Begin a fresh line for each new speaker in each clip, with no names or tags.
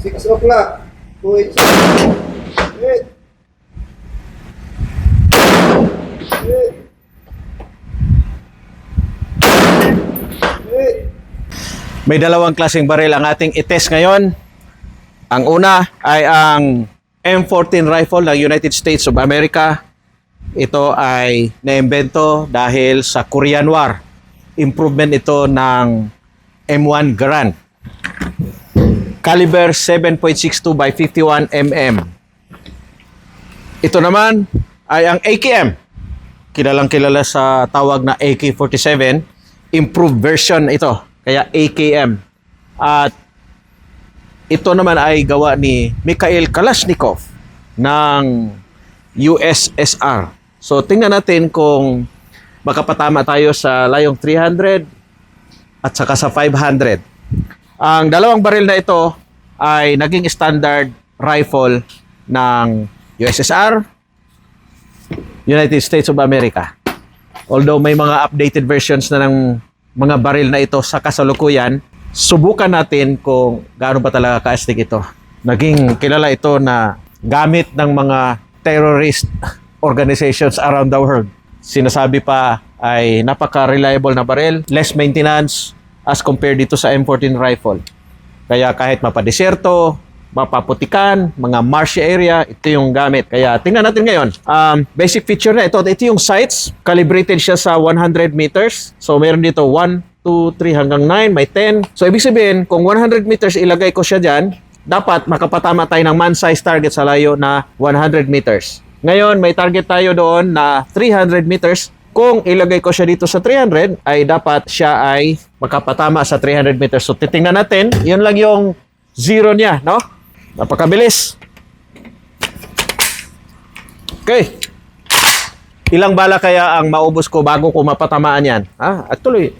6 o'clock. 2 inches. Hit. Hit. Hit.
May dalawang klaseng baril ang ating itest ngayon. Ang una ay ang M14 rifle ng United States of America. Ito ay naimbento dahil sa Korean War. Improvement ito ng M1 Garand. Caliber 7.62 by 51 mm. Ito naman ay ang AKM. Kilalang kilala sa tawag na AK-47. Improved version ito. Kaya AKM. At ito naman ay gawa ni Mikhail Kalashnikov ng USSR. So tingnan natin kung makapatama tayo sa layong 300 at saka sa 500. Ang dalawang baril na ito ay naging standard rifle ng USSR, United States of America. Although may mga updated versions na ng mga baril na ito sa kasalukuyan, subukan natin kung gaano ba talaga kaastig ito. Naging kilala ito na gamit ng mga terrorist organizations around the world. Sinasabi pa ay napaka-reliable na baril, less maintenance as compared dito sa M14 rifle. Kaya kahit mapadeserto, mapaputikan, mga marshy area, ito yung gamit. Kaya tingnan natin ngayon. Um, basic feature na ito. Ito yung sights. Calibrated siya sa 100 meters. So meron dito 1, 2, 3 hanggang 9, may 10. So ibig sabihin, kung 100 meters ilagay ko siya dyan, dapat makapatama tayo ng man-size target sa layo na 100 meters. Ngayon, may target tayo doon na 300 meters. Kung ilagay ko siya dito sa 300, ay dapat siya ay makapatama sa 300 meters. So titingnan natin, yun lang yung zero niya, no? Napakabilis. Okay. Ilang bala kaya ang maubos ko bago ko mapatamaan yan? Ah, actually,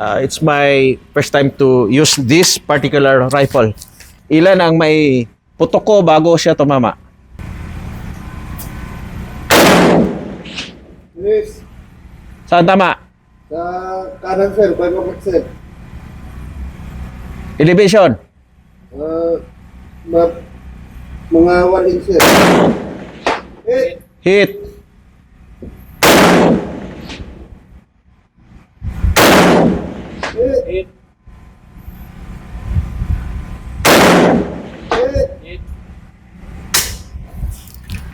uh, it's my first time to use this particular rifle. Ilan ang may putok ko bago siya tumama?
Yes.
Saan tama?
Sa kanan sir, 5 o'clock sir.
Elevation.
Uh, ma- mga 1 inch sir. Hit.
Hit.
Hit.
Hit.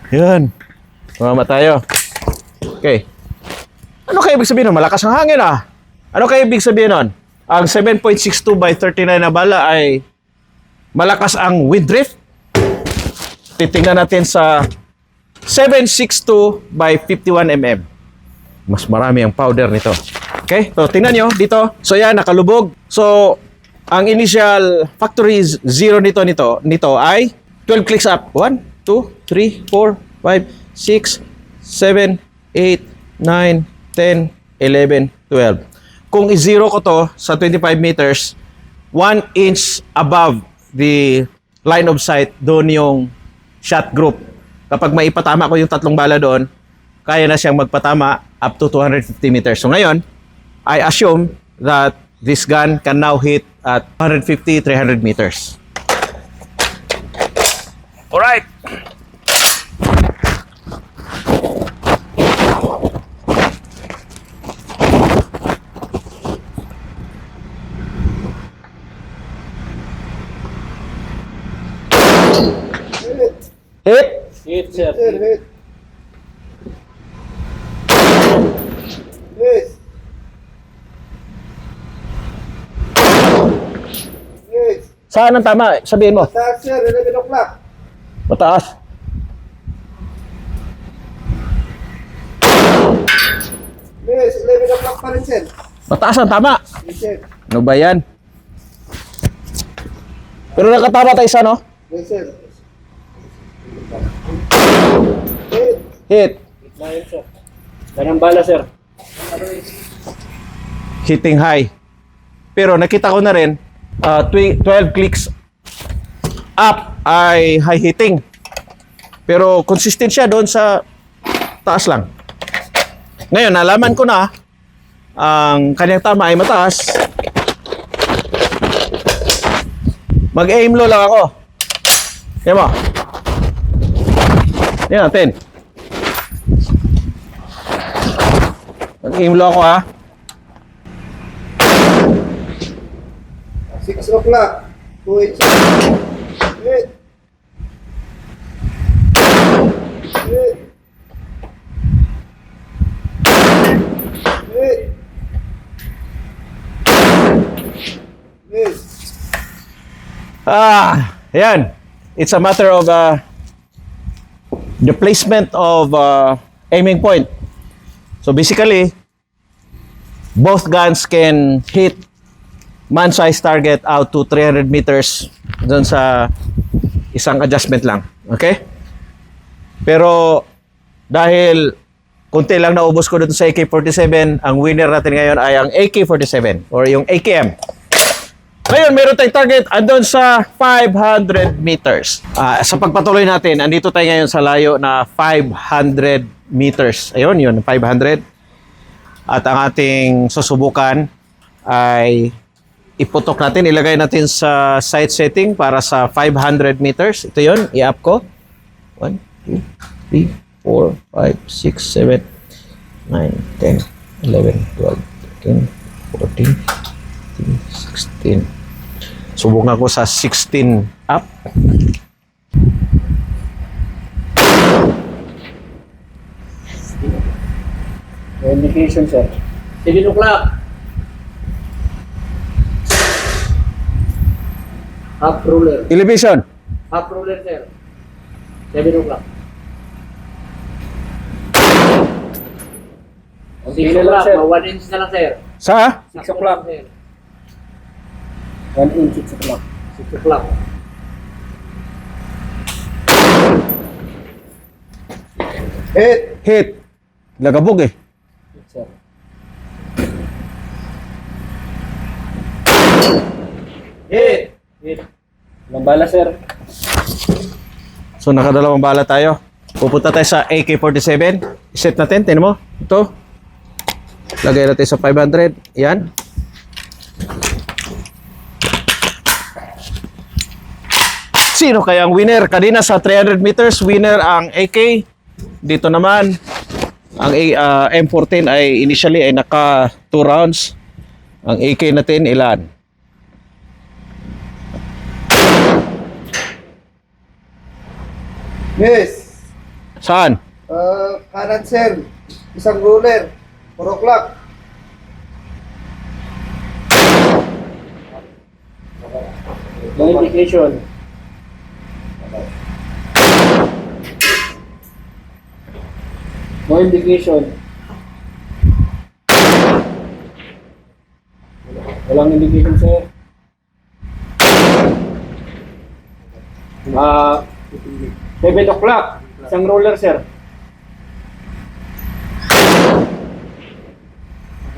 Hit.
Tayo. Okay. Ano kaya ibig sabihin nun? Malakas ang hangin ah. Ano kaya ibig sabihin nun? Ang 7.62 by 39 na bala ay malakas ang wind drift. Titingnan natin sa 762 by 51 mm. Mas marami ang powder nito. Okay? So, tingnan nyo dito. So, yan, nakalubog. So, ang initial factory zero nito nito nito ay 12 clicks up. 1, 2, 3, 4, 5, 6, 7, 8, 9, 10, 11, 12. Kung i-zero ko to sa 25 meters, 1 inch above the line of sight, doon yung shot group. Kapag maipatama ko yung tatlong bala doon, kaya na siyang magpatama up to 250 meters. So ngayon, I assume that this gun can now hit at 150, 300 meters. Alright.
Hit.
Hit.
Hit, sir.
Hit. Yes. Yes.
Saan ang tama? Sabihin mo.
Taas sir, 11 o'clock.
Mataas.
Yes, 11 o'clock pa rin sir.
Mataas ang tama.
Yes sir.
Ano ba yan? Pero nakatama tayo sa no?
Yes sir. Hit.
Hit.
Ganang bala, sir.
Hitting high. Pero nakita ko na rin, uh, twi- 12 clicks up ay high hitting. Pero consistent siya doon sa taas lang. Ngayon, nalaman ko na ang kanyang tama ay mataas. Mag-aim low lang ako. Yan mo. 10. Mag-aim low ako ha.
6 o'clock. 287. Wait. Wait. Wait. Wait.
Ah, yan. It's a matter of uh, the placement of uh, aiming point. So basically, both guns can hit man-sized target out to 300 meters dun sa isang adjustment lang. Okay? Pero dahil kunti lang naubos ko dito sa AK-47, ang winner natin ngayon ay ang AK-47 or yung AKM. Ngayon, meron tayong target andun sa 500 meters. Ah, sa pagpatuloy natin, andito tayo ngayon sa layo na 500 meters. Ayun, yun, 500. At ang ating susubukan ay iputok natin, ilagay natin sa sight setting para sa 500 meters. Ito yun, i-up ko. 1, 2, 3, 4, 5, 6, 7, 9, 10, 11, 12, 13, 14, 15, 16. Subukan ko sa 16 up.
Indication, sir. 7 o'clock. Half ruler.
Elevation.
Half ruler, sir. 7 o'clock. Six o'clock.
sir.
1 inch na lang, sir.
Sa?
6 o'clock, sir. 1 inch, 6 o'clock. 6 o'clock.
Hit.
Hit. Lagabog eh.
Sir.
Hit.
Hit. Ilang bala, sir?
So nakadalawang bala tayo. Pupunta tayo sa AK-47. Set natin, tinan mo. Ito. Lagay natin sa 500. Yan. Sino kaya ang winner? Kanina sa 300 meters, winner ang AK. Dito naman, ang A- ah, M14 ay initially ay naka 2 rounds. Ang AK natin ilan?
Miss.
Saan?
Uh, kanan sir. Isang ruler. 4 o'clock.
No No indication. Walang indication, sir. Ah, 7 o'clock. Isang roller, sir.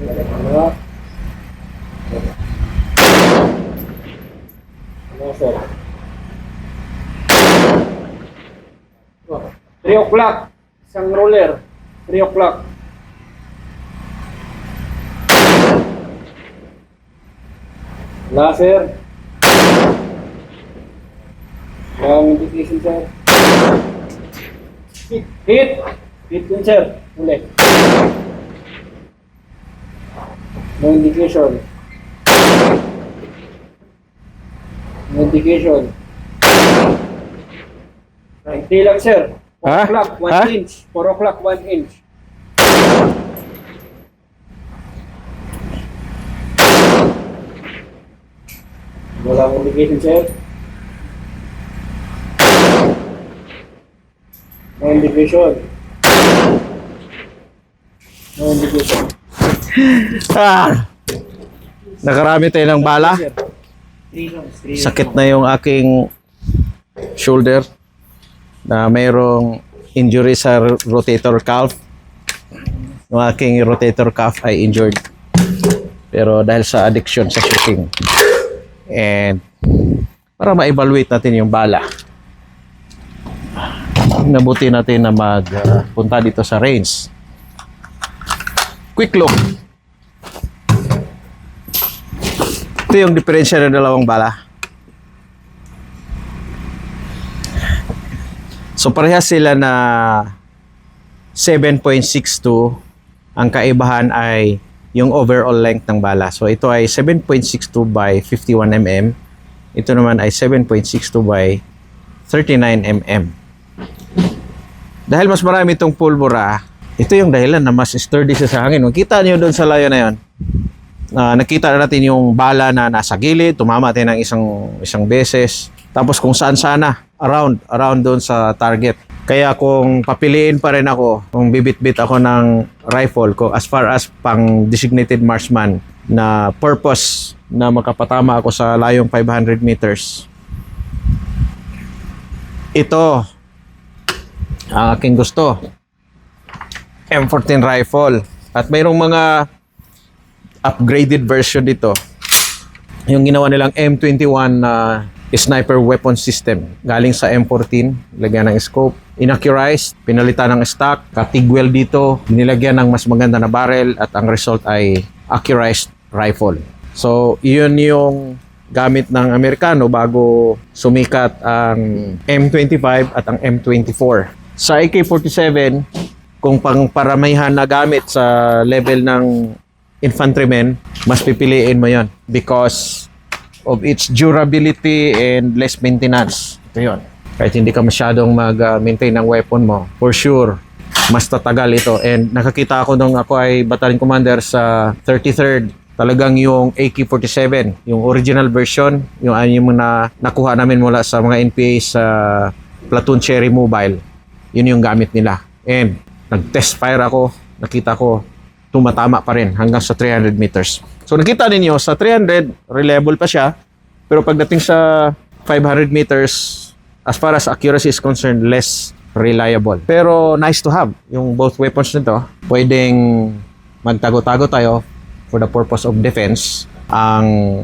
Ano? Ano, sir? 3 o'clock. Isang roller. 3 o'clock. Wala, sir. Walang indication, sir. Hit. Hit. Hit yun, sir. Uli. No indication. No indication. Hindi lang, sir. 4
Ha?
o'clock, 1
Ha?
inch. 4 o'clock, 1 inch. Walang indication, sir. No indication. No indication.
Ah! Nakarami tayo ng bala. Sakit na yung aking shoulder na mayroong injury sa rotator cuff. Yung aking rotator cuff ay injured. Pero dahil sa addiction sa shooting. And para ma-evaluate natin yung bala. Nabuti natin na magpunta dito sa range. Quick look. Ito yung diferensya ng dalawang bala. So parehas sila na 7.62. Ang kaibahan ay yung overall length ng bala. So ito ay 7.62 by 51 mm. Ito naman ay 7.62 by 39 mm. Dahil mas marami itong pulbura, ito yung dahilan na mas sturdy siya sa hangin. Makita niyo doon sa layo na yon. Ah, nakita na natin yung bala na nasa gilid, tumama tayo ng isang isang beses. Tapos kung saan sana, around, around doon sa target. Kaya kung papiliin pa rin ako, kung bibit-bit ako ng rifle ko as far as pang designated marksman na purpose na makapatama ako sa layong 500 meters. Ito, ang aking gusto. M14 rifle. At mayroong mga upgraded version dito. Yung ginawa nilang M21 na sniper weapon system. Galing sa M14, lagyan ng scope, inaccurize, pinalitan ng stock, katigwell dito, nilagyan ng mas maganda na barrel at ang result ay accurized rifle. So, iyon yung gamit ng Amerikano bago sumikat ang M25 at ang M24. Sa AK-47, kung pang paramihan na gamit sa level ng infantrymen, mas pipiliin mo yon because of its durability and less maintenance. Ito yun. Kahit hindi ka masyadong mag-maintain ng weapon mo, for sure, mas tatagal ito. And nakakita ako nung ako ay battalion commander sa 33rd, talagang yung AK-47, yung original version, yung ano yung na nakuha namin mula sa mga NPA sa Platoon Cherry Mobile, yun yung gamit nila. And nag-test fire ako, nakita ko tumatama pa rin hanggang sa 300 meters. So nakita ninyo, sa 300, reliable pa siya. Pero pagdating sa 500 meters, as far as accuracy is concerned, less reliable. Pero nice to have. Yung both weapons nito, pwedeng magtago-tago tayo for the purpose of defense. Ang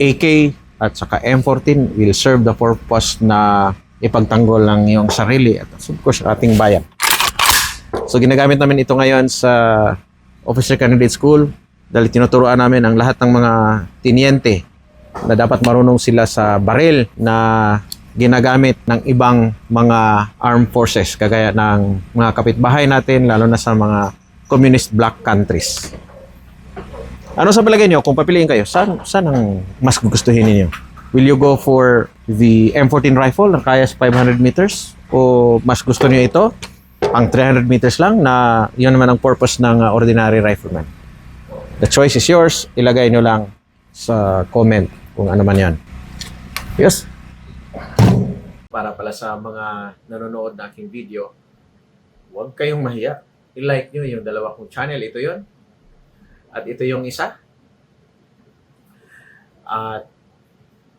AK at saka M14 will serve the purpose na ipagtanggol ng iyong sarili at of course ating bayan. So ginagamit namin ito ngayon sa Officer Candidate School dahil tinuturoan namin ang lahat ng mga tiniente na dapat marunong sila sa baril na ginagamit ng ibang mga armed forces kagaya ng mga kapitbahay natin lalo na sa mga communist black countries. Ano sa palagay niyo kung papiliin kayo? Saan, saan ang mas gugustuhin ninyo? Will you go for the M14 rifle na kaya sa 500 meters? O mas gusto niyo ito? Ang 300 meters lang na yun naman ang purpose ng uh, ordinary rifleman. The choice is yours. Ilagay nyo lang sa comment kung ano man yan. Yes. Para pala sa mga nanonood na aking video, huwag kayong mahiya. I-like nyo yung dalawa kong channel. Ito yon At ito yung isa. At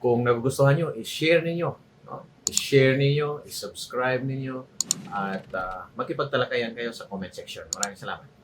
kung nagugustuhan nyo, i-share ninyo. No? I-share ninyo, i-subscribe ninyo, at uh, makipagtalakayan kayo sa comment section. Maraming salamat.